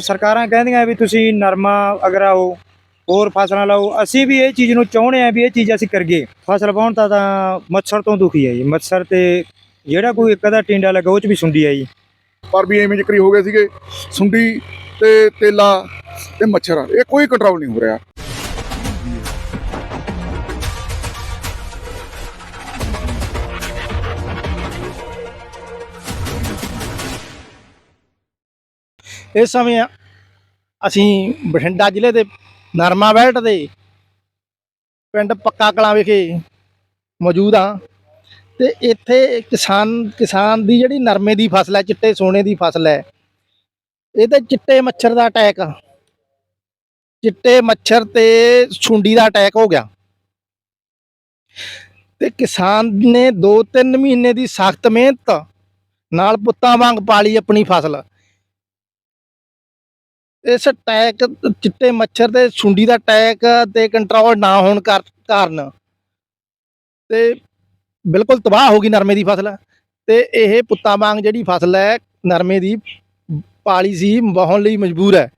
ਸਰਕਾਰਾਂ ਕਹਿੰਦੀਆਂ ਵੀ ਤੁਸੀਂ ਨਰਮਾ ਅਗਰਾਓ ਹੋਰ ਫਸਲਾਂ ਲਾਓ, ਅਸੀਂ ਵੀ ਇਹ ਚੀਜ਼ ਨੂੰ ਚਾਹੁੰਦੇ ਆ ਵੀ ਇਹ ਚੀਜ਼ ਅਸੀਂ ਕਰੀਏ। ਫਸਲ ਵਾਹੁਣ ਤਾਂ ਤਾਂ ਮੱਛਰ ਤੋਂ ਦੁਖੀ ਹੈ ਜੀ। ਮੱਛਰ ਤੇ ਜਿਹੜਾ ਕੋਈ ਇੱਕ ਅੱਧਾ ਟਿੰਡਾ ਲੱਗਾ ਉਹ ਚ ਵੀ ਸੁੰਡੀ ਆ ਜੀ। ਪਰ ਵੀ ਐਵੇਂ ਜ਼ਿਕਰੀ ਹੋ ਗਏ ਸੀਗੇ, ਸੁੰਡੀ ਤੇ ਤੇਲਾ ਤੇ ਮੱਛਰ, ਇਹ ਕੋਈ ਕੰਟਰੋਲ ਨਹੀਂ ਹੋ ਰਿਹਾ। ਇਸ ਸਮੇਂ ਅਸੀਂ ਬਠਿੰਡਾ ਜ਼ਿਲ੍ਹੇ ਦੇ ਨਰਮਾ ਬੈਲਟ ਦੇ ਪਿੰਡ ਪੱਕਾ ਕਲਾਂ ਵਿਖੇ ਮੌਜੂਦ ਹਾਂ। ਤੇ ਇੱਥੇ ਕਿਸਾਨ ਕਿਸਾਨ ਦੀ ਜਿਹੜੀ ਨਰਮੇ ਦੀ ਫਸਲ ਹੈ, ਚਿੱਟੇ ਸੋਨੇ ਦੀ ਫਸਲ ਹੈ, ਇਹਦੇ ਚਿੱਟੇ ਮੱਛਰ ਦਾ ਅਟੈਕ, ਚਿੱਟੇ ਮੱਛਰ ਤੇ ਸੁੰਡੀ ਦਾ ਅਟੈਕ ਹੋ ਗਿਆ। ਤੇ ਕਿਸਾਨ ਨੇ 2-3 ਮਹੀਨੇ ਦੀ ਸਖਤ ਮਿਹਨਤ ਨਾਲ ਪੁੱਤਾਂ ਵਾਂਗ ਪਾਲੀ ਆਪਣੀ ਫਸਲ। ਇਸ ਅਟੈਕ ਚਿੱਟੇ ਮੱਛਰ ਤੇ ਸੁੰਡੀ ਦਾ ਅਟੈਕ ਤੇ ਕੰਟਰੋਲ ਨਾ ਹੋਣ ਕਰ- ਕਾਰਨ। ਤੇ ਬਿਲਕੁਲ ਤਬਾਹ ਹੋ ਗਈ ਨਰਮੇ ਦੀ ਫਸਲ। ਤੇ ਇਹ ਪੁੱਤਾਂ ਵਾਂਗ ਜਿਹੜੀ ਫਸਲ ਹੈ, ਨਰਮੇ ਦੀ ਪਾਲੀ ਸੀ, ਵਾਹਣ ਲਈ ਮਜਬੂਰ ਹੈ।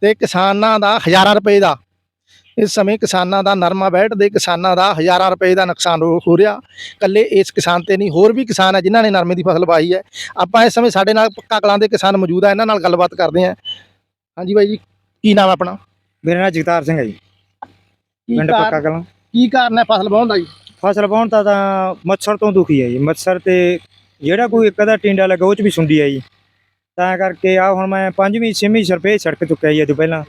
ਤੇ ਕਿਸਾਨਾਂ ਦਾ ਹਜ਼ਾਰਾਂ ਰੁਪਏ ਦਾ। ਇਸ ਸਮੇਂ ਕਿਸਾਨਾਂ ਦਾ ਨਰਮਾ ਬੈਠ ਦੇ ਕਿਸਾਨਾਂ ਦਾ ਹਜ਼ਾਰਾਂ ਰੁਪਏ ਦਾ ਨੁਕਸਾਨ ਹੋ ਹੋ ਰਿਹਾ। ਕੱਲੇ ਇਸ ਕਿਸਾਨ ਤੇ ਨਹੀਂ, ਹੋਰ ਵੀ ਕਿਸਾਨ ਹੈ ਜਿਨ੍ਹਾਂ ਨੇ ਨਰਮੇ ਦੀ ਫਸਲ ਪਾਈ ਹੈ। ਆਪਾਂ ਇਸ ਸਮੇਂ ਸਾਡੇ ਨਾਲ ਪੱਕਾ ਕਲਾਂ ਦੇ ਕਿਸਾਨ ਮੌਜੂਦ ਹੈ, ਇਹਨਾਂ ਨਾਲ ਗੱਲਬਾਤ ਕਰਦੇ ਹਾਂ। ਹਾਂਜੀ ਬਾਈ ਜੀ ਕੀ ਨਾਮ ਹੈ ਆਪਣਾ? ਮੇਰਾ ਨਾਮ ਜਗਤਾਰ ਸਿੰਘ ਹੈ ਜੀ। ਕੀ ਪਿੰਡ ਪੱਕਾ ਕਲਾਂ। ਕੀ ਕਾਰਨ ਹੈ ਫਸਲ ਵਾਹੁਣ ਦਾ ਜੀ? ਫਸਲ ਵਾਹੁਣ ਤਾਂ ਤਾਂ ਮੱਛਰ ਤੋਂ ਦੁਖੀ ਹੈ ਜੀ। ਮੱਛਰ ਤੇ ਜਿਹੜਾ ਕੋਈ ਇੱਕ ਅੱਧਾ ਟਿੰਡਾ ਲੱਗਾ ਉਹ ਚ ਵੀ ਸੁੰਡੀ ਆ ਜੀ। ਤਾਂ ਕਰਕੇ ਆ ਹੁਣ ਮੈਂ ਪੰਜਵੀਂ ਛੇਵੀਂ ਸਰਪੇ ਛੜਕ ਚੁੱਕਿਆ ਜੀ ਇਹ ਤੋਂ ਪਹਿਲਾਂ।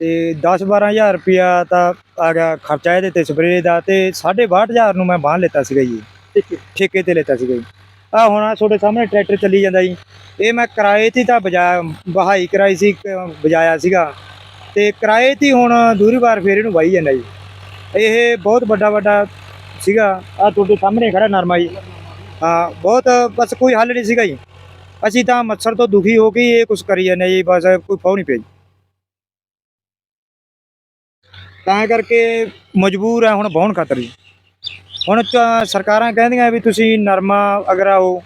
ਤੇ 10 12000 ਰੁਪਿਆ ਤਾਂ ਆ ਗਿਆ ਖਰਚਾ ਇਹਦੇ ਤੇ ਸਪਰੇਅ ਦਾ ਤੇ 62500 ਨੂੰ ਮੈਂ ਬਾਹਨ ਲਿੱਤਾ ਸੀਗਾ ਜੀ। ਠੇਕੇ ਤੇ ਲਿੱਤਾ ਸੀਗਾ ਜੀ। ਆ ਹੁਣ ਆਹ ਤੁਹਾਡੇ ਸਾਹਮਣੇ ਟਰੈਕਟਰ ਚੱਲੀ ਜਾਂਦਾ ਜੀ। ਇਹ ਮੈਂ ਕਿਰਾਏ ਤੇ ਤਾਂ ਬਜਾ, ਬਹਾਈ ਕਰਾਈ ਸੀ ਕ- ਬਜਾਇਆ ਸੀਗਾ। ਤੇ ਕਿਰਾਏ ਤੇ ਹੁਣ ਦੂਰੀ ਵਾਰ ਫੇਰ ਇਹਨੂੰ ਵਾਈ ਜਾਂਦਾ ਜੀ। ਇਹ ਬਹੁਤ ਵੱਡਾ ਵੱਡਾ ਸੀਗਾ। ਆ ਤੁਹਾਡੇ ਸਾਹਮਣੇ ਖੜਾ ਨਰਮਾ ਜੀ। ਹਾਂ, ਬਹੁਤ ਬਸ ਕੋਈ ਹੱਲ ਨਹੀਂ ਸੀਗਾ ਜੀ। ਅਸੀਂ ਤਾਂ ਮੱਛਰ ਤੋਂ ਦੁਖੀ ਹੋ ਕੇ ਇਹ ਕੁਝ ਕਰੀ ਜਾਂਦੇ ਜੀ, ਬਸ ਕੋਈ ਫਾਉ ਨਹੀਂ ਪਈ। ਤਾਂ ਕਰਕੇ ਮਜਬੂਰ ਹੈ ਹੁਣ ਵਾਹੁਣ ਖਾਤਰ ਜੀ। ਹੁਣ ਸਰਕਾਰਾਂ ਕਹਿੰਦੀਆਂ ਵੀ ਤੁਸੀਂ ਨਰਮਾ ਅਗਰਾਓ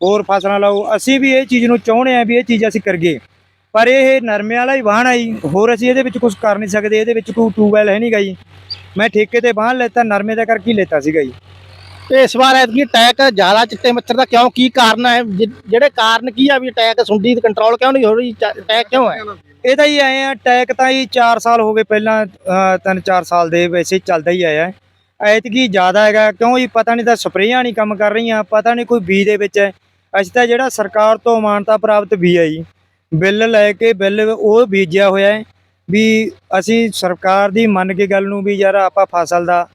ਹੋਰ ਫਸਲਾਂ ਲਾਓ ਅਸੀਂ ਵੀ ਇਹ ਚੀਜ਼ ਨੂੰ ਚਾਹੁੰਦੇ ਆ ਵੀ ਇਹ ਚੀਜ਼ ਅਸੀਂ ਕਰੀਏ। ਪਰ ਇਹ ਨਰਮੇ ਵਾਲਾ ਹੀ ਵਾਹਣ ਆ ਜੀ ਹੋਰ ਅਸੀਂ ਇਹਦੇ ਵਿੱਚ ਕੁਝ ਕਰ ਨਹੀਂ ਸਕਦੇ ਇਹਦੇ ਵਿੱਚ ਕੋਈ ਟੂਬਵੈਲ ਹੈ ਨਹੀਂਗਾ ਜੀ। ਮੈਂ ਠੇਕੇ ਤੇ ਬਾਹਨ ਲੈਤਾ ਨਰਮੇ ਦਾ ਕਰਕੇ ਲੈਤਾ ਸੀਗਾ ਜੀ। ਤੇ ਇਸ ਵਾਰ ਐਤਕੀ ਅਟੈਕ ਜ਼ਿਆਦਾ ਚਿੱਟੇ ਮੱਛਰ ਦਾ ਕਿਉਂ ਕੀ ਕਾਰਨ ਹੈ? ਜਿਹੜੇ ਕਾਰਨ ਕੀ ਆ ਵੀ ਅਟੈਕ ਸੁੰਡੀ ਕੰਟਰੋਲ ਕਿਉਂ ਨਹੀਂ ਹੋ ਰਹੀ? ਅਟੈਕ ਕਿਉਂ ਹੈ? ਇਹ ਤਾਂ ਹੀ ਆਏ ਆ ਅਟੈਕ ਤਾਂ ਹੀ 4 ਸਾਲ ਹੋ ਗਏ ਪਹਿਲਾਂ 3-4 ਸਾਲ ਦੇ ਵੈਸੇ ਚੱਲਦਾ ਹੀ ਆਇਆ। ਐਤਕੀ ਜ਼ਿਆਦਾ ਹੈਗਾ, ਕਿਉਂ ਜੀ? ਪਤਾ ਨਹੀਂ ਤਾਂ ਸਪਰੇਆਂ ਨਹੀਂ ਕੰਮ ਕਰ ਰਹੀਆਂ, ਪਤਾ ਨਹੀਂ ਕੋਈ ਬੀਜ ਦੇ ਵਿੱਚ ਹੈ। ਅਸੀਂ ਤਾਂ ਜਿਹੜਾ ਸਰਕਾਰ ਤੋਂ ਮਾਨਤਾ ਪ੍ਰਾਪਤ ਬੀ ਹੈ ਜੀ। ਬਿੱਲ ਲੈ ਕੇ ਬਿੱਲ ਉਹ ਬੀਜਿਆ ਹੋਇਆ ਹੈ ਵੀ ਅਸੀਂ ਸਰਕਾਰ ਦੀ ਮੰਨ ਕੇ ਗੱਲ ਨੂੰ ਵੀ ਯਾਰ ਆਪਾਂ ਫਸਲ ਦਾ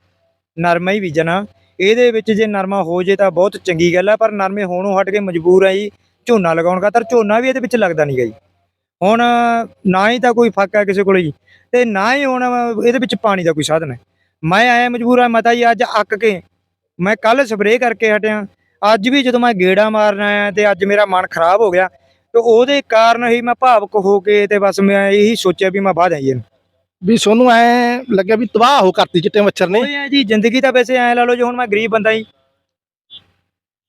ਨਰਮਾ ਹੀ ਬੀਜਣਾ। ਇਹਦੇ ਵਿੱਚ ਜੇ ਨਰਮਾ ਹੋ ਜੇ ਤਾਂ ਬਹੁਤ ਚੰਗੀ ਗੱਲ ਹੈ ਪਰ ਨਰਮੇ ਹੋਣੋਂ ਹਟ ਕੇ ਮਜਬੂਰ ਹੈ ਜੀ। ਝੋਨਾ ਲਗਾਉਣ ਖਾਤਰ ਝੋਨਾ ਵੀ ਇਹਦੇ ਵਿੱਚ ਲੱਗਦਾ ਨਹੀਂ ਗਾ ਜੀ। ਹੁਣ ਨਾ ਹੀ ਤਾਂ ਕੋਈ ਫੱਕ ਹੈ ਕਿਸੇ ਕੋਲ ਜੀ। ਤੇ ਨਾ ਹੀ ਹੁਣ ਇਹਦੇ ਵਿੱਚ ਪਾਣੀ ਦਾ ਕੋਈ ਸਾਧਨ ਹੈ। ਮੈਂ ਆਇਆ ਮਜਬੂਰ ਆ ਮਤਾ ਜੀ ਅੱਜ ਅੱਕ ਕੇ ਮੈਂ ਕੱਲ ਸਪਰੇਅ ਕਰਕੇ ਹਟਿਆ। ਅੱਜ ਵੀ ਜਦੋਂ ਮੈਂ ਗੇੜਾ ਮਾਰਨ ਆਇਆ ਤੇ ਅੱਜ ਮੇਰਾ ਮਨ ਖਰਾਬ ਹੋ ਗਿਆ ਤੇ ਉਹਦੇ ਕਾਰਨ ਹੀ ਮੈਂ ਭਾਵਕ ਹੋ ਕੇ ਤੇ ਬਸ ਮੈਂ ਇਹੀ ਸੋਚਿਆ ਵੀ ਮੈਂ ਬਾਹਰ ਆਈਏ ਵੀ ਸੋਨੂੰ ਐ ਲੱਗਿਆ ਵੀ ਤਬਾਹ ਹੋ ਕਰਤੀ ਚਿੱਟੇ ਮੱਛਰ ਨੇ। ਐ ਜੀ ਜ਼ਿੰਦਗੀ ਤਾਂ ਵੈਸੇ ਐ ਲਾ ਲਓ ਜੀ ਹੁਣ ਮੈਂ ਗਰੀਬ ਬੰਦਾ ਹੀ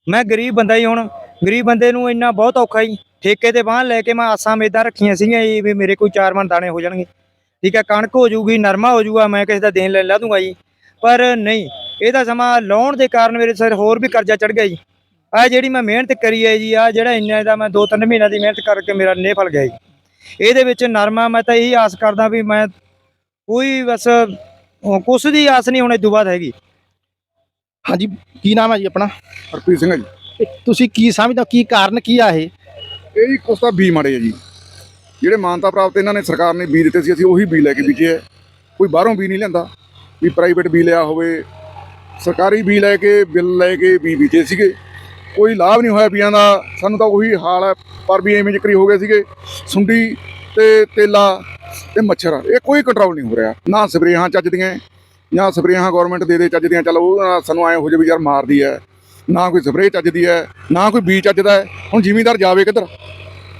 ਮੈਂ ਗਰੀਬ ਬੰਦਾ ਹੀ ਹੁਣ ਗਰੀਬ ਬੰਦੇ ਨੂੰ ਇੰਨਾ ਬਹੁਤ ਔਖਾ ਹੀ ਠੇਕੇ ਤੇ ਬਾਹਨ ਲੈ ਕੇ ਮੈਂ ਆਸਾਂ ਮੇਦਾਂ ਰੱਖੀਆਂ ਸੀਗੀਆਂ ਜੀ ਵੀ ਮੇਰੇ ਕੋਈ ਚਾਰ ਮਣ ਦਾਣੇ ਹੋ ਜਾਣਗੇ। ਠੀਕ ਹੈ ਕਣਕ ਹੋ ਜਾਊਗੀ ਨਰਮਾ ਹੋ ਜਾਊਗਾ ਮੈਂ ਕਿਸੇ ਦਾ ਦੇਣ ਲੈ ਲਾ ਦੂੰਗਾ ਜੀ। ਪਰ ਨਹੀਂ ਇਹਦਾ ਸਮਾਂ ਲਾਉਣ ਦੇ ਕਾਰਨ ਮੇਰੇ ਸਿਰ ਹੋਰ ਵੀ ਕਰਜ਼ਾ ਚੜ ਗਿਆ ਜੀ। ਆ ਜਿਹੜੀ ਮੈਂ ਮਿਹਨਤ ਕਰੀ ਹੈ ਜੀ ਆ ਜਿਹੜਾ ਇੰਨਾ ਦਾ ਮੈਂ 2-3 ਮਹੀਨਿਆਂ ਦੀ ਮਿਹਨਤ ਕਰਕੇ ਮੇਰਾ ਨਿਫਲ ਗਿਆ ਜੀ। ਇਹਦੇ ਵਿੱਚ ਨਰਮਾ ਮੈਂ ਤਾਂ ਇਹੀ ਆਸ ਕਰਦਾ ਵੀ ਮੈਂ ਕੋਈ ਬਸ ਕੁਛ ਦੀ ਆਸ ਨਹੀਂ ਹੁਣ ਇਹ ਤੋਂ ਬਾਅਦ ਹੈਗੀ। ਹਾਂਜੀ ਕੀ ਨਾਮ ਹੈ ਜੀ ਆਪਣਾ? ਹਰਪ੍ਰੀਤ ਸਿੰਘ ਹੈ ਜੀ। ਤੁਸੀਂ ਕੀ ਸਮਝਦੇ ਹੋ ਕੀ ਕਾਰਨ ਕੀ ਆ ਇਹ? ਇਹ ਕੁਛ ਤਾਂ ਬੀ ਮਾੜੇ ਜੀ। ਜਿਹੜੇ ਮਾਨਤਾ ਪ੍ਰਾਪਤ ਇਹਨਾਂ ਨੇ ਸਰਕਾਰ ਨੇ ਬੀ ਦਿੱਤੇ ਸੀ, ਅਸੀਂ ਉਹੀ ਬੀ ਲੈ ਕੇ ਬੀਜੇ ਕੋਈ ਬਾਹਰੋਂ ਬੀ ਨਹੀਂ ਲੈਂਦਾ ਵੀ ਪ੍ਰਾਈਵੇਟ ਬੀ ਲਿਆ ਹੋਵੇ, ਸਰਕਾਰੀ ਬੀ ਲੈ ਕੇ, ਬਿੱਲ ਲੈ ਕੇ ਬੀ ਬੀਜੇ ਸੀਗੇ। ਕੋਈ ਲਾਭ ਨਹੀਂ ਹੋਇਆ ਬੀਆਂ ਦਾ। ਸਾਨੂੰ ਤਾਂ ਉਹੀ ਹਾਲ ਹੈ, ਪਰ ਵੀ ਐਵੇਂ ਜ਼ਿਕਰੀ ਹੋ ਗਏ ਸੀਗੇ। ਸੁੰਡੀ ਤੇ ਤੇਲਾ ਤੇ ਮੱਛਰ, ਇਹ ਕੋਈ ਕੰਟਰੋਲ ਨਹੀਂ ਹੋ ਰਿਹਾ। ਨਾ ਸਪਰੇਹਾਂ ਚੱਜਦੀਆਂ ਜਾਂ ਸਪਰੇਹਾਂ ਗਵਰਨਮੈਂਟ ਦੇ ਦੇ ਚੱਜਦੀਆਂ ਚਲੋ ਉਹ ਨਾਲ ਸਾਨੂੰ ਐ ਹੋ ਵੀ ਯਾਰ ਮਾਰਦੀ ਹੈ। ਨਾ ਕੋਈ ਸਪਰੇਅ ਚੱਜਦੀ ਹੈ, ਨਾ ਕੋਈ ਬੀਜ ਚੱਜਦਾ ਹੈ। ਹੁਣ ਜ਼ਿਮੀਂਦਾਰ ਜਾਵੇ ਕਿੱਧਰ?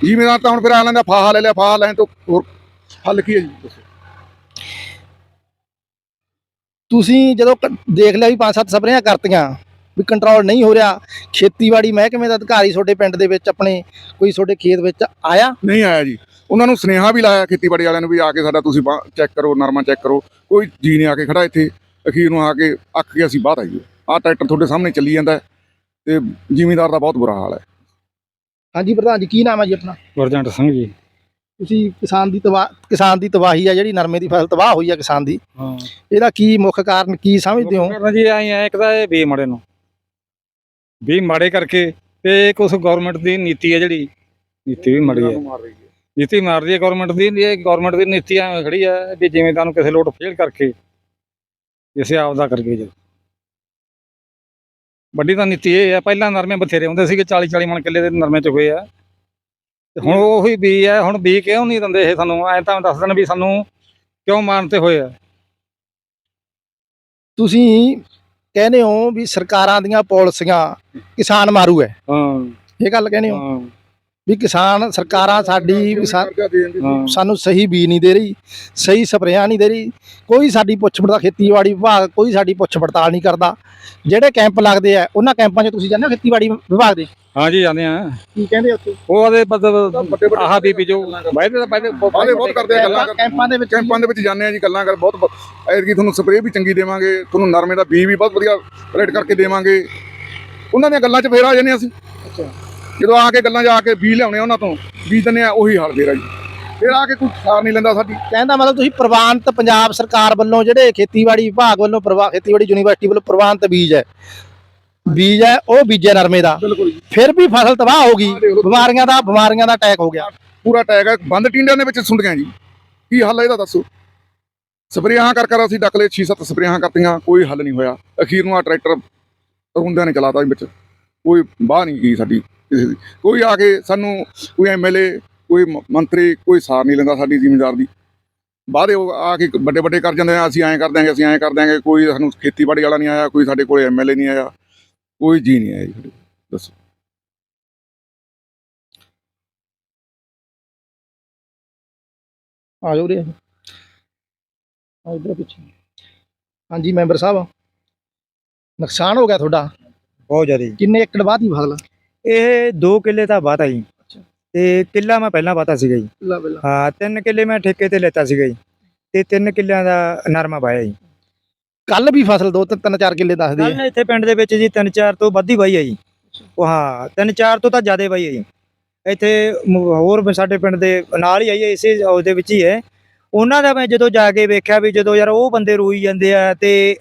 ਜ਼ਿਮੀਂਦਾਰ ਤਾਂ ਹੁਣ ਫਿਰ ਆ ਲੈਂਦਾ ਫਾਹਾ ਲੈ ਲਿਆ ਫਾਹਾ ਲੈਣ ਤੋਂ ਹੋਰ ਹੱਲ ਕੀ ਹੈ ਜੀ? ਦੱਸੋ ਤੁਸੀਂ ਜਦੋਂ ਦੇਖ ਲਿਆ ਵੀ ਪੰਜ ਸੱਤ ਸਪਰੇਆਂ ਕਰਤੀਆਂ ਵੀ ਕੰਟਰੋਲ ਨਹੀਂ ਹੋ ਰਿਹਾ ਖੇਤੀਬਾੜੀ ਮਹਿਕਮੇ ਦਾ ਅਧਿਕਾਰੀ ਤੁਹਾਡੇ ਪਿੰਡ ਦੇ ਵਿੱਚ ਆਪਣੇ ਕੋਈ ਤੁਹਾਡੇ ਖੇਤ ਵਿੱਚ ਆਇਆ? ਨਹੀਂ ਆਇਆ ਜੀ। ਉਹਨਾਂ ਨੂੰ ਸੁਨੇਹਾ ਵੀ ਲਾਇਆ ਖੇਤੀਬਾੜੀ ਵਾਲਿਆਂ ਨੂੰ ਵੀ ਆ ਕੇ ਸਾਡਾ ਤੁਸੀਂ ਚੈੱਕ ਕਰੋ ਨਰਮਾ ਚੈੱਕ ਕਰੋ। ਕੋਈ ਜੀ ਨਹੀਂ ਆ ਕੇ ਖੜਾ ਇੱਥੇ। ਅਖੀਰ ਨੂੰ ਆ ਕੇ ਅੱਕ ਕੇ ਅਸੀਂ ਬਾਹਰ ਆਈਏ। ਆਹ ਟਰੈਕਟਰ ਤੁਹਾਡੇ ਸਾਹਮਣੇ ਚੱਲੀ ਜਾਂਦਾ ਤੇ ਜ਼ਿਮੀਂਦਾਰ ਦਾ ਬਹੁਤ ਬੁਰਾ ਹਾਲ ਹੈ। ਹਾਂਜੀ ਪ੍ਰਧਾਨ ਜੀ ਕੀ ਨਾਮ ਹੈ ਜੀ ਆਪਣਾ? ਗੁਰਜੰਟ ਸਿੰਘ ਜੀ। ਤੁਸੀਂ ਕਿਸਾਨ ਦੀ ਤਬਾਹ ਕਿਸਾਨ ਦੀ ਤਬਾਹੀ ਆ ਜਿਹੜੀ ਨਰਮੇ ਦੀ ਫਸਲ ਤਬਾਹ ਹੋਈ ਆ ਕਿਸਾਨ ਦੀ। ਹਾਂ। ਇਹਦਾ ਕੀ ਮੁੱਖ ਕਾਰਨ ਕੀ ਸਮਝਦੇ ਹੋ? ਕਰਨਾ ਜੀ ਆਈ ਹੈ ਇੱਕ ਤਾਂ ਇਹ ਵੀ ਮਾੜੇ ਨੂੰ। ਵੀ ਮਾੜੇ ਕਰਕੇ ਤੇ ਕੁਝ ਗਵਰਨਮੈਂਟ ਦੀ ਨੀਤੀ ਹੈ ਜਿਹੜੀ ਨੀਤੀ ਵੀ ਮਾੜੀ ਹੈ ਨੀਤੀ ਮਾਰਦੀ ਹੈ ਗਵਰਨਮੈਂਟ ਦੀ ਇਹ ਗਵਰਨਮੈਂਟ ਦੀ ਨੀਤੀ ਐਵੇਂ ਖੜੀ ਹੈ ਵੀ ਜਿਵੇਂ ਤੁਹਾਨੂੰ ਕਿਸੇ ਲੋਟ ਫੇਲ ਕਰਕੇ ਇਸੇ ਆਪਦਾ ਕਰਕੇ ਜੀ ਵੱਡੀ ਤਾਂ ਨੀਤੀ ਇਹ ਹੈ ਪਹਿਲਾਂ ਨਰਮੇ ਬਥੇਰੇ ਹੁੰਦੇ ਸੀਗੇ 40 40 ਮਣ ਕਿੱਲੇ ਦੇ ਨਰਮੇ ਚੁਗੇ ਆ। ਤੇ ਹੁਣ ਉਹੀ ਬੀ ਹੈ ਹੁਣ ਬੀ ਕਿਉਂ ਨਹੀਂ ਦਿੰਦੇ ਇਹ ਸਾਨੂੰ? ਐਂ ਤਾਂ ਦੱਸ ਦੇਣ ਵੀ ਸਾਨੂੰ ਕਿਉਂ ਮਾਰਤੇ ਹੋਏ ਆ। ਤੁਸੀਂ ਕਹਿੰਦੇ ਹੋ ਵੀ ਸਰਕਾਰਾਂ ਦੀਆਂ ਪਾਲਿਸੀਆਂ ਕਿਸਾਨ ਮਾਰੂ ਹੈ। ਹਾਂ। ਇਹ ਗੱਲ ਕਹਿੰਦੇ ਹੋ? ਹਾਂ। ਵੀ ਕਿਸਾਨ ਸਰਕਾਰਾਂ ਸਾਡੀ ਹਾਂ ਸਾਨੂੰ ਸਹੀ ਬੀਜ ਨਹੀਂ ਦੇ ਰਹੀ ਸਹੀ ਸਪਰੇਆਂ ਨਹੀਂ ਦੇ ਰਹੀ ਕੋਈ ਸਾਡੀ ਪੁੱਛ ਪੜਤਾਲ ਖੇਤੀਬਾੜੀ ਵਿਭਾਗ ਕੋਈ ਸਾਡੀ ਪੁੱਛ ਪੜਤਾਲ ਨਹੀਂ ਕਰਦਾ। ਜਿਹੜੇ ਕੈਂਪ ਲੱਗਦੇ ਆ ਉਹਨਾਂ ਕੈਂਪਾਂ 'ਚ ਤੁਸੀਂ ਜਾਂਦੇ ਹੋ ਖੇਤੀਬਾੜੀ ਵਿਭਾਗ ਦੇ? ਹਾਂ ਜੀ ਜਾਂਦੇ ਆ ਕੀ ਕਹਿੰਦੇ ਉੱਥੇ? ਉਹ ਉਹਦੇ ਮਤਲਬ ਵੱਡੇ ਆਹ ਬੀਬੀ ਜੋ ਵਾਅਦੇ ਤਾਂ ਵਾਅਦੇ ਵਾਅਦੇ ਬਹੁਤ ਕਰਦੇ ਆ ਗੱਲਾਂ ਕੈਂਪਾਂ- ਕੈਂਪਾਂ ਦੇ ਵਿੱਚ ਕੈਂਪਾਂ ਦੇ ਵਿੱਚ ਜਾਂਦੇ ਆ ਜੀ ਗੱਲਾਂ ਕਰ ਬਹੁਤ ਐਤਕੀ ਤੁਹਾਨੂੰ ਸਪਰੇਅ ਵੀ ਚੰਗੀ ਦੇਵਾਂਗੇ ਤੁਹਾਨੂੰ ਨਰਮੇ ਦਾ ਬੀਜ ਵੀ ਬਹੁਤ ਵਧੀਆ ਰੇਟ ਕਰਕੇ ਦੇਵਾਂਗੇ। ਉਹਨਾਂ ਦੀਆਂ ਗੱਲਾਂ 'ਚ ਫੇਰ ਆ ਜਾਂਦੇ ਅਸੀਂ। ਜਦੋਂ ਆ ਕੇ ਗੱਲਾਂ ਆ ਕੇ ਬੀਜ ਲਿਆਉਣੇ ਉਹਨਾਂ ਤੋਂ ਬੀਜ ਦਿੰਦੇ ਆ ਉਹੀ ਹਾਲ ਫੇਰ ਜੀ। ਫੇਰ ਆ ਕੇ ਕੋਈ ਸਾਰ ਨਹੀਂ ਲੈਂਦਾ ਸਾਡੀ। ਕਹਿੰਦਾ ਮਤਲਬ ਤੁਸੀਂ ਪ੍ਰਵਾਨਿਤ ਪੰਜਾਬ ਸਰਕਾਰ ਵੱਲੋਂ ਜਿਹੜੇ ਖੇਤੀਬਾੜੀ ਵਿਭਾਗ ਵੱਲੋਂ ਪ੍ਰਵਾ ਖੇਤੀਬਾੜੀ ਯੂਨੀਵਰਸਿਟੀ ਵੱਲੋਂ ਪ੍ਰਵਾਨਿਤ ਬੀਜ ਹੈ। ਬੀਜ ਹੈ ਉਹ ਬੀਜੇ ਨਰਮੇ ਦਾ। ਜੀ। ਫਿਰ ਵੀ ਫਸਲ ਤਬਾਹ ਹੋ ਗਈ। ਬਿਮਾਰੀਆਂ ਦਾ ਬਿਮਾਰੀਆਂ ਦਾ ਅਟੈਕ ਹੋ ਗਿਆ। ਪੂਰਾ ਟੈਗ ਹੈ। ਬੰਦ ਟਿੰਡਿਆਂ ਦੇ ਵਿੱਚ ਸੁੰਡੀਆਂ ਜੀ। ਕੀ ਹੱਲ ਹੈ ਇਹਦਾ ਦੱਸੋ? ਸਪਰੇਆਂ ਕਰ ਕਰ ਅਸੀਂ ਡੱਕ ਲਏ 6-7 ਸਪਰੇਆਂ ਕਰਤੀਆਂ ਕੋਈ ਹੱਲ ਨਹੀਂ ਹੋਇਆ। ਅਖੀਰ ਨੂੰ ਆ ਟਰੈਕਟਰ ਹੁੰਦਿਆਂ ਨੇ ਚਲਾਤਾ ਵਿੱਚ। ਕੋਈ ਬਾਹ ਨਹੀਂ ਗਈ ਸਾਡੀ। ਕਿਸੇ ਦੀ। ਕੋਈ ਆ ਕੇ ਸਾਨੂੰ ਕੋਈ ਐਮਐਲਏ ਕੋਈ ਮੰਤਰੀ ਕੋਈ ਸਾਰ ਨਹੀਂ ਲੈਂਦਾ ਸਾਡੀ ਜ਼ਿਮੀਂਦਾਰ ਦੀ। ਬਾਹਦੇ ਉਹ ਆ ਕੇ ਵੱਡੇ ਵੱਡੇ ਕਰ ਜਾਂਦੇ ਆ ਅਸੀਂ ਐਂ ਕਰ ਦਿਆਂਗੇ ਅਸੀਂ ਐਂ ਕਰ ਦਿਆਂਗੇ ਕੋਈ ਸਾਨੂੰ ਖੇਤੀਬਾੜੀ ਵਾਲਾ ਨਹੀਂ ਆਇਆ ਕੋਈ ਸਾਡੇ ਕੋਲ ਐਮਐਲਏ ਨਹੀਂ ਆਇਆ ਕੋਈ ਜੀ ਨਹੀਂ ਆਇਆ ਜੀ। ਦੱਸੋ। ਆ ਜਾਓ ਰੇ ਆ ਇਧਰ ਪਿੱਛੇ। ਹਾਂਜੀ ਮੈਂਬਰ ਸਾਹਿਬ। ਨੁਕਸਾਨ ਹੋ ਗਿਆ ਤੁਹਾਡਾ। ਬਹੁਤ ਜ਼ਿਆਦਾ। ਕਿੰਨੇ ਏਕੜ ਬਾਅਦ ਹੀ ਫਸਲ ਇਹ 2 ਕਿੱਲੇ ਤਾਂ ਵਾਤਾ ਜੀ। ਤੇ ਕਿੱਲਾ ਮੈਂ ਪਹਿਲਾਂ ਵਾਤਾ ਸੀਗਾ ਜੀ। ਬਿੱਲਾ ਹਾਂ 3 ਕਿੱਲੇ ਮੈਂ ਠੇਕੇ ਤੇ ਲੈਤਾ ਸੀਗਾ ਜੀ। ਤੇ 3 ਕਿੱਲਿਆਂ ਦਾ ਨਰਮਾ ਵਾਇਆ ਜੀ। ਕੱਲ ਵੀ ਫਸਲ ਦੋ ਤਿੰਨ ਚਾਰ ਕਿੱਲੇ ਦੱਸਦੇ ਆ ਕੱਲ ਇੱਥੇ ਪਿੰਡ ਦੇ ਵਿੱਚ ਜੀ 3-4 ਤੋਂ ਵੱਧ ਹੀ ਵਾਈ ਹੈ ਜੀ। ਉਹ ਹਾਂ 3-4 ਤੋਂ ਤਾਂ ਜ਼ਿਆਦਾ ਵਾਈ ਹੈ ਜੀ। ਇੱਥੇ ਹੋਰ ਸਾਡੇ ਪਿੰਡ ਦੇ ਨਾਲ ਹੀ ਆਈ ਹੈ ਇਸੇ ਉਹਦੇ ਵਿੱਚ ਹੀ ਹੈ। ਉਹਨਾਂ ਦਾ ਮੈਂ ਜਦੋਂ ਜਾ ਕੇ ਵੇਖਿਆ ਵੀ ਜਦੋਂ ਯਾਰ ਉਹ ਬੰਦੇ ਰੋਈ ਜਾਂਦੇ ਆ ਤੇ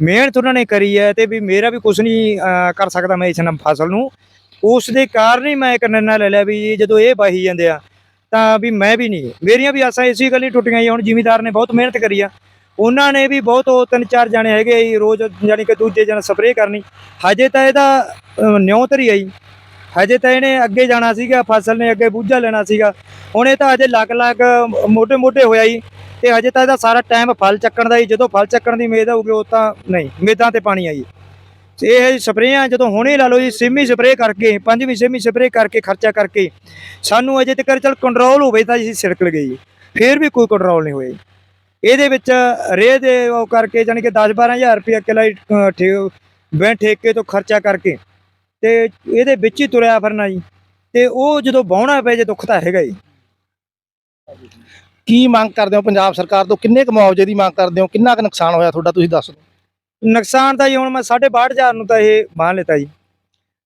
ਮਿਹਨਤ ਉਹਨਾਂ ਨੇ ਕਰੀ ਹੈ ਤੇ ਵੀ ਮੇਰਾ ਵੀ ਕੁਝ ਨਹੀਂ ਕਰ ਸਕਦਾ ਮੈਂ ਇਸ ਨਾਲ ਫਸਲ ਨੂੰ। ਉਸ ਦੇ ਕਾਰਨ ਹੀ ਮੈਂ ਇੱਕ ਨਿਰਣਾ ਲੈ ਲਿਆ ਵੀ ਜਦੋਂ ਇਹ ਵਾਹੀ ਜਾਂਦੇ ਆ, ਤਾਂ ਵੀ ਮੈਂ ਵੀ ਨਹੀਂ, ਮੇਰੀਆਂ ਵੀ ਆਸਾਂ ਇਸੇ ਗੱਲ ਹੀ ਟੁੱਟੀਆਂ ਜੀ ਹੁਣ ਜ਼ਿਮੀਦਾਰ ਨੇ ਬਹੁਤ ਮਿਹਨਤ ਕਰੀ ਆ। ਉਹਨਾਂ ਨੇ ਵੀ ਬਹੁਤ ਉਹ ਤਿੰਨ ਚਾਰ ਜਾਣੇ ਹੈਗੇ ਜੀ, ਰੋਜ਼ ਯਾਨੀ ਕਿ ਦੂਜੇ ਜਣ ਸਪਰੇਅ ਕਰਨੀ। ਹਜੇ ਤਾਂ ਇਹਦਾ ਨਿਉਤਰੀ ਆਈ ਹਜੇ ਤਾਂ ਇਹਨੇ ਅੱਗੇ ਜਾਣਾ ਸੀਗਾ, ਫਸਲ ਨੇ ਅੱਗੇ ਬੂਝਾ ਲੈਣਾ ਸੀਗਾ। ਹੁਣ ਇਹ ਤਾਂ ਹਜੇ ਲੱਗ ਲੱਗ ਮੋਟੇ ਮੋਟੇ ਹੋਇਆ ਜੀ, ਤੇ ਹਜੇ ਤਾਂ ਇਹਦਾ ਸਾਰਾ ਟਾਈਮ ਫਲ ਚੱਕਣ ਦਾ ਹੀ ਜਦੋਂ ਫਲ ਚੱਕਣ ਦੀ ਮੇਦ ਹੋਊਗੀ ਉਹ ਤਾਂ ਨਹੀਂ ਮੇਦਾਂ ਤੇ ਪਾਣੀ ਆਈ ਤੇ ਇਹ ਸਪਰੇਆਂ ਜਦੋਂ ਹੁਣੇ ਲਾ ਲਓ ਜੀ ਛੇਵੀਂ ਸਪਰੇਅ ਕਰਕੇ ਪੰਜਵੀਂ ਛੇਵੀਂ ਸਪਰੇਅ ਕਰਕੇ ਖਰਚਾ ਕਰਕੇ ਸਾਨੂੰ ਅਜੇ ਤੱਕ ਚਲ ਕੰਟਰੋਲ ਹੋਵੇ ਤਾਂ ਜੀ ਸਿਰਕਲ ਗਏ ਜੀ ਫੇਰ ਵੀ ਕੋਈ ਕੰਟਰੋਲ ਨਹੀਂ ਹੋਇਆ ਇਹਦੇ ਵਿੱਚ ਰੇਹ ਦੇ ਉਹ ਕਰਕੇ ਜਾਣੀ ਕਿ 10 12000 ਰੁਪਏ ਕਿਲਾ ਹੀ, ਠੇ- ਬੈਂ ਠੇਕੇ ਤੋਂ ਖਰਚਾ ਕਰਕੇ ਤੇ ਇਹਦੇ ਵਿੱਚ ਹੀ ਤੁਰਿਆ ਫਿਰਨਾ ਜੀ। ਤੇ ਉਹ ਜਦੋਂ ਬਾਉਣਾ ਪਏ ਜੇ ਦੁੱਖ ਤਾਂ ਹੈਗਾ ਜੀ। ਕੀ ਮੰਗ ਕਰਦੇ ਹੋ ਪੰਜਾਬ ਸਰਕਾਰ ਤੋਂ? ਕਿੰਨੇ ਕੁ ਮੁਆਵਜ਼ੇ ਦੀ ਮੰਗ ਕਰਦੇ ਹੋ? ਕਿੰਨਾ ਕੁ ਨੁਕਸਾਨ ਹੋਇਆ? ਤੁਹਾਡਾ ਤੁਸੀਂ ਦੱਸ ਦਿਓ। ਨੁਕਸਾਨ ਤਾਂ ਜੀ ਹੁਣ ਮੈਂ 62500 ਨੂੰ ਤਾਂ ਇਹ ਬਾਂਹ ਲਿੱਤਾ ਜੀ।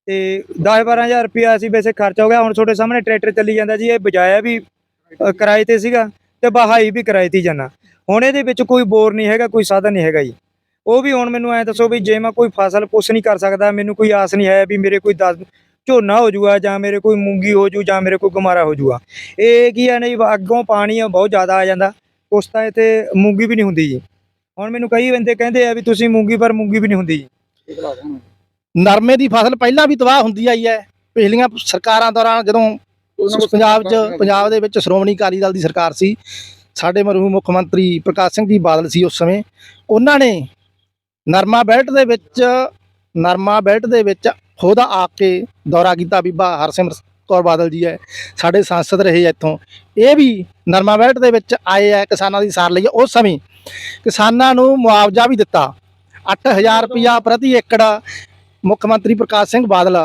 ਤੇ 10 12000 ਰੁਪਿਆ ਅਸੀਂ ਵੈਸੇ ਖਰਚ ਹੋ ਗਿਆ ਹੁਣ ਤੁਹਾਡੇ ਸਾਹਮਣੇ ਟਰੈਕਟਰ ਚੱਲੀ ਜਾਂਦਾ ਜੀ ਇਹ ਬਜਾਇਆ ਵੀ ਅ, ਕਿਰਾਏ ਤੇ ਸੀਗਾ ਤੇ ਬਹਾਈ ਵੀ ਕਿਰਾਏ ਤੇ ਹੀ ਜਾਣਾ ਹੁਣ ਇਹਦੇ ਵਿੱਚ ਕੋਈ ਬੋਰ ਨਹੀਂ ਹੈਗਾ ਕੋਈ ਸਾਧਨ ਨਹੀਂ ਹੈਗਾ ਜੀ। ਉਹ ਵੀ ਹੁਣ ਮੈਨੂੰ ਐ ਦੱਸੋ ਵੀ ਜੇ ਮੈਂ ਕੋਈ ਫਸਲ ਕੁਛ ਨਹੀਂ ਕਰ ਸਕਦਾ ਮੈਨੂੰ ਕੋਈ ਆਸ ਨਹੀਂ ਹੈ ਵੀ ਮੇਰੇ ਕੋਈ ਦਸ ਝੋਨਾ ਹੋ ਜੂਗਾ ਜਾਂ ਮੇਰੇ ਕੋਈ ਮੂੰਗੀ ਹੋ ਜੂ ਜਾਂ ਮੇਰੇ ਕੋਈ ਗਮਾਰਾ ਹੋ ਜੂਗਾ। ਇਹ ਕੀ ਹੈ ਨਹੀਂ ਅੱਗੋਂ ਪਾਣੀ ਆ ਬਹੁਤ ਜ਼ਿਆਦਾ ਆ ਜਾਂਦਾ। ਉਸ ਤਾਂ ਇੱਥੇ ਮੂੰਗੀ ਵੀ ਨਹੀਂ ਹੁੰਦੀ ਜੀ। ਹੁਣ ਮੈਨੂੰ ਕਈ ਬੰਦੇ ਕਹਿੰਦੇ ਆ ਵੀ ਤੁਸੀਂ ਮੂੰਗੀ ਪਰ ਮੂੰਗੀ ਵੀ ਨਹੀਂ ਹੁੰਦੀ ਜੀ। ਨਰਮੇ ਦੀ ਫਸਲ ਪਹਿਲਾਂ ਵੀ ਤਬਾਹ ਹੁੰਦੀ ਆਈ ਹੈ। ਪਿਛਲੀਆਂ ਸਰਕਾਰਾਂ ਦੌਰਾਨ ਜਦੋਂ ਪੰਜਾਬ 'ਚ ਪੰਜਾਬ ਦੇ ਵਿੱਚ ਸ਼੍ਰੋਮਣੀ ਅਕਾਲੀ ਦਲ ਦੀ ਸਰਕਾਰ ਸੀ। ਸਾਡੇ ਮਰਹੂਮ ਮੁੱਖ ਮੰਤਰੀ ਪ੍ਰਕਾਸ਼ ਸਿੰਘ ਜੀ ਬਾਦਲ ਸੀ ਉਸ ਸਮੇਂ। ਉਹਨਾਂ ਨੇ ਨਰਮਾ ਬੈਲਟ ਦੇ ਵਿੱਚ ਨਰਮਾ ਬੈਲਟ ਦੇ ਵਿੱਚ ਖੁਦ ਆ ਕੇ ਦੌਰਾ ਕੀਤਾ। ਬੀਬਾ ਹਰਸਿਮਰਤ ਕੌਰ ਬਾਦਲ ਜੀ ਹੈ। ਸਾਡੇ ਸੰਸਦ ਰਹੇ ਇੱਥੋਂ। ਇਹ ਵੀ ਨਰਮਾ ਬੈਲਟ ਦੇ ਵਿੱਚ ਆਏ ਆ ਕਿਸਾਨਾਂ ਦੀ ਸਾਰ ਲਈ। ਉਸ ਸਮੇਂ ਕਿਸਾਨਾਂ ਨੂੰ ਮੁਆਵਜ਼ਾ ਵੀ ਦਿੱਤਾ। 8000 ਰੁਪਇਆ ਪ੍ਰਤੀ ਏਕੜ ਮੁੱਖ ਮੰਤਰੀ ਪ੍ਰਕਾਸ਼ ਸਿੰਘ ਬਾਦਲ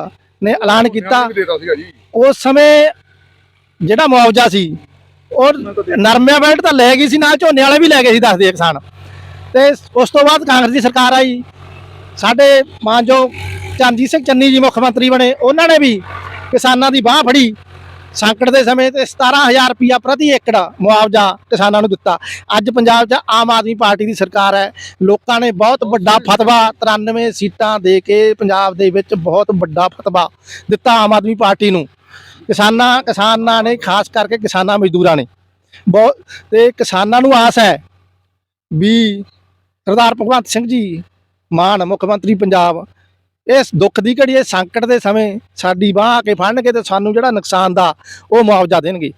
ਨੇ ਐਲਾਨ ਕੀਤਾ। ਉਸ ਸਮੇਂ ਜਿਹੜਾ ਮੁਆਵਜ਼ਾ ਸੀ ਔਰ ਨਰਮਿਆਂ ਬੈਲਟ ਤਾਂ ਲੈ ਗਈ ਸੀ ਨਾਲ ਝੋਨੇ ਵਾਲੇ ਵੀ ਲੈ ਗਏ ਸੀ ਦੱਸਦੇ ਕਿਸਾਨ। ਤੇ ਉਸ ਤੋਂ ਬਾਅਦ ਕਾਂਗਰਸ ਦੀ ਸਰਕਾਰ ਆਈ। ਸਾਡੇ ਮਾਨਜੋ ਚਰਨਜੀਤ ਸਿੰਘ ਚੰਨੀ ਜੀ ਮੁੱਖ ਮੰਤਰੀ ਬਣੇ। ਉਹਨਾਂ ਨੇ ਵੀ ਕਿਸਾਨਾਂ ਦੀ ਬਾਹ ਫੜੀ। ਸੰਕਟ ਦੇ ਸਮੇਂ ਤੇ 17000 ਰੁਪਇਆ ਪ੍ਰਤੀ ਏਕੜ ਮੁਆਵਜ਼ਾ ਕਿਸਾਨਾਂ ਨੂੰ ਦਿੱਤਾ। ਅੱਜ ਪੰਜਾਬ 'ਚ ਆਮ ਆਦਮੀ ਪਾਰਟੀ ਦੀ ਸਰਕਾਰ ਹੈ। ਲੋਕਾਂ ਨੇ ਬਹੁਤ ਵੱਡਾ ਫਤਵਾ 93 ਸੀਟਾਂ ਦੇ ਕੇ ਪੰਜਾਬ ਦੇ ਵਿੱਚ ਬਹੁਤ ਵੱਡਾ ਫਤਵਾ ਦਿੱਤਾ ਆਮ ਆਦਮੀ ਪਾਰਟੀ ਨੂੰ। ਕਿਸਾਨਾਂ ਕਿਸਾਨਾਂ ਨੇ, ਖਾਸ ਕਰਕੇ ਕਿਸਾਨਾਂ ਮਜ਼ਦੂਰਾਂ ਨੇ। ਬਹੁਤ ਤੇ ਕਿਸਾਨਾਂ ਨੂੰ ਆਸ ਹੈ ਵੀ ਸਰਦਾਰ ਭਗਵੰਤ ਸਿੰਘ ਜੀ, ਮਾਨ ਮੁੱਖ ਮੰਤਰੀ ਪੰਜਾਬ ਇਸ ਦੁੱਖ ਦੀ ਘੜੀ ਇਹ ਸੰਕਟ ਦੇ ਸਮੇਂ ਸਾਡੀ ਬਾਹ ਆ ਕੇ ਫੜਨਗੇ ਤੇ ਸਾਨੂੰ ਜਿਹੜਾ ਨੁਕਸਾਨ ਦਾ ਉਹ ਮੁਆਵਜ਼ਾ ਦੇਣਗੇ।